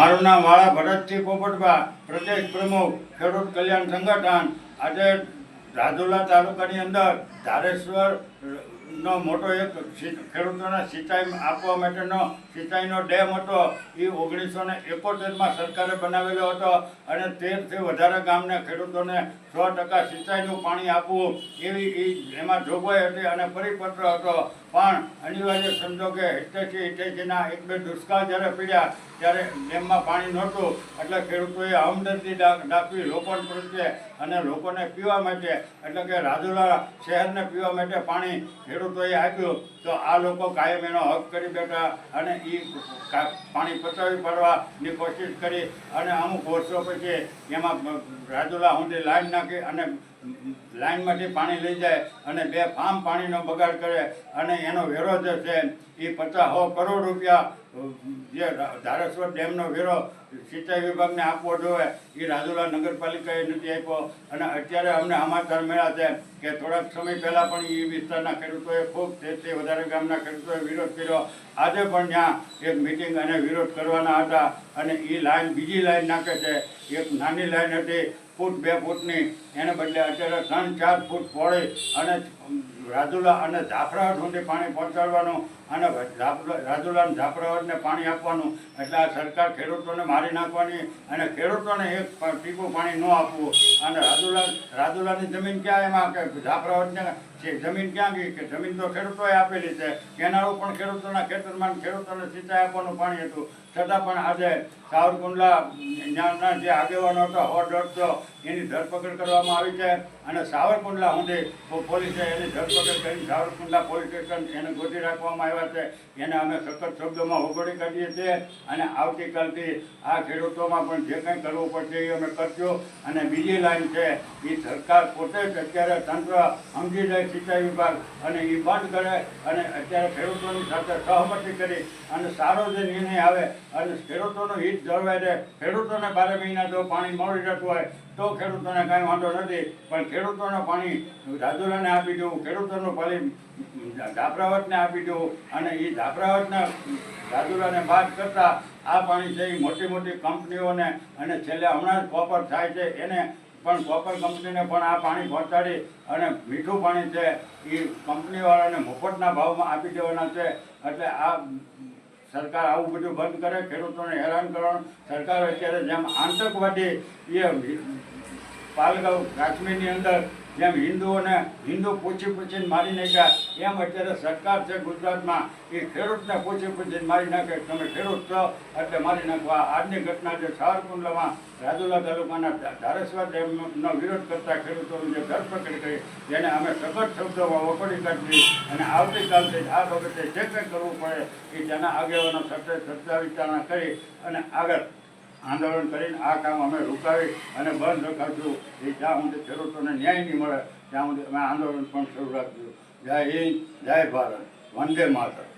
મારું નામ વાળા ભરતસિંહ પોપટભા પ્રદેશ પ્રમુખ, ખેડૂત કલ્યાણ સંગઠન, આજે રાજુલા તાલુકાની અંદર ધારેશ્વર નો મોટો એક ખેડૂતોના સિંચાઈ આપવા માટેનો સિંચાઈનો ડેમ હતો. એ ઓગણીસો ને એકોતેરમાં સરકારે બનાવેલો હતો અને તેરથી વધારે ગામના ખેડૂતોને સો ટકા સિંચાઈનું પાણી આપવું એવી એ એમાં જોગવાઈ હતી અને પરિપત્ર હતો. પણ અનિવાર્ય સંજોગે હિતેશી હિતેશીના એક બે દુષ્કાળ જ્યારે પીડ્યા ત્યારે ડેમમાં પાણી નહોતું, એટલે ખેડૂતોએ હમદર્દી દાખવી લોકો પ્રત્યે અને લોકોને પીવા માટે, એટલે કે રાજુલા શહેરને પીવા માટે પાણી ખેડૂતોએ આપ્યું. તો આ લોકો કાયમ એનો હક કરી બેઠા અને એ પાણી પચાવી પાડવાની કોશિશ કરી અને અમુક વર્ષો પછી એમાં રાજુલા સુધી લાઈન નાખી અને લાઈનમાંથી પાણી લઈ જાય અને બે ફાર્મ પાણીનો બગાડ કરે અને એનો વેરો જે છે એ પચાસ કરોડ રૂપિયા જે ધારેશ્વર ડેમનો વેરો સિંચાઈ વિભાગને આપવો જોઈએ, એ રાજુલા નગરપાલિકાએ નથી આપ્યો. અને અત્યારે અમને સમાચાર મળ્યા છે કે થોડાક સમય પહેલાં પણ એ વિસ્તારના ખેડૂતોએ ખૂબ તે વધારે ગામના ખેડૂતોએ વિરોધ કર્યો. આજે પણ ત્યાં એક મિટિંગ અને વિરોધ કરવાના હતા અને એ લાઇન બીજી લાઈન નાખે છે. એક નાની લાઇન હતી ફૂટ બે ફૂટની. એને બદલે અત્યારે ત્રણ ચાર ફૂટ પડે અને રાજુલા અને ઝાફરાવટ સુધી પાણી પહોંચાડવાનું અને રાજુલા અને જાફરાવટને પાણી આપવાનું. એટલે આ સરકાર ખેડૂતોને મારી નાખવાની અને ખેડૂતોને એક ટીપું પાણી ન આપવું. અને રાજુલા, રાજુલાની જમીન ક્યાં એમાં કે જાફરાવટને જે જમીન ક્યાં ગઈ કે જમીન તો ખેડૂતોએ આપેલી છે. કેનાળું પણ ખેડૂતોના ખેતરમાં ખેડૂતોને સિંચાઈ આપવાનું પાણી હતું. છતાં પણ આજે સાવરકુંડલા ત્યાંના જે આગેવાનો હતા હો દોઢસો, એની ધરપકડ કરવામાં આવી છે. અને સાવરકુંડલા સુધી પોલીસે એની ધરપકડ સાવરકુંડલા પોલીસ સ્ટેશન એને ગોતી રાખવામાં આવ્યા છે. એને અમે સખત શબ્દોમાં વગોડી કરીએ છીએ અને આવતીકાલથી આ ખેડૂતોમાં પણ જે કંઈ કરવું પડશે એ અમે કરશું અને બીજી લાઈન છે એ સરકાર પોતે જ અત્યારે તંત્ર સમજી જાય સિંચાઈ વિભાગ અને એ બંધ કરે અને અત્યારે ખેડૂતોની સાથે સહમતી કરી અને સારો જે નિર્ણય આવે અને ખેડૂતોનું હિત જળવાય રહે, ખેડૂતોને બારે મહિના જો પાણી મળી જતું હોય તો ખેડૂતોને કાંઈ વાંધો નથી. પણ ખેડૂતોને પાણી રાજુલાને આપી દેવું ખેડૂતોનું ભલે જાફરાવતને આપી દો અને એ જાફરાવતને રાજુલાને બાદ કરતાં આ પાણી છે એ મોટી મોટી કંપનીઓને અને છેલ્લે હમણાં જ કોપર થાય છે એને પણ કોપર કંપનીને પણ આ પાણી પહોંચાડી અને મીઠું પાણી છે એ કંપનીવાળાને મફતના ભાવમાં આપી દેવાના છે. એટલે આ સરકાર આવું બધું બંધ કરે, ખેડૂતોને હેરાન કરવાનું. સરકાર અત્યારે જેમ આતંકવાદી એ પાલગાંવ કાશ્મીરની અંદર જેમ હિન્દુઓને હિન્દુ પૂછી પૂછીને મારી નાખ્યા, એમ અત્યારે સરકાર છે ગુજરાતમાં એ ખેડૂતને પૂછી પૂછીને મારી નાખે. તમે ખેડૂત છો એટલે મારી નાખવા આજની ઘટના જે સાવરકુંડલામાં રાજુલા તાલુકાના ધારેશ્વર ડેમનો વિરોધ કરતા ખેડૂતોની જે ધરપકડ કરી, જેને અમે સખત શબ્દોમાં વખોડી કાઢી અને આવતીકાલથી આ બાબતે જે કંઈ કરવું પડે એ તેના આગેવાનો સત્ય સત્તા વિચારણા કરી અને આગળ આંદોલન કરીને આ કામ અમે રોકાવી અને બંધ રખાશું એ જ્યાં સુધી ખેડૂતોને ન્યાય નહીં મળે, ત્યાં સુધી અમે આંદોલન પણ શરૂ રાખ્યું જય હિન્દ, જય ભારત. વંદે માતરમ.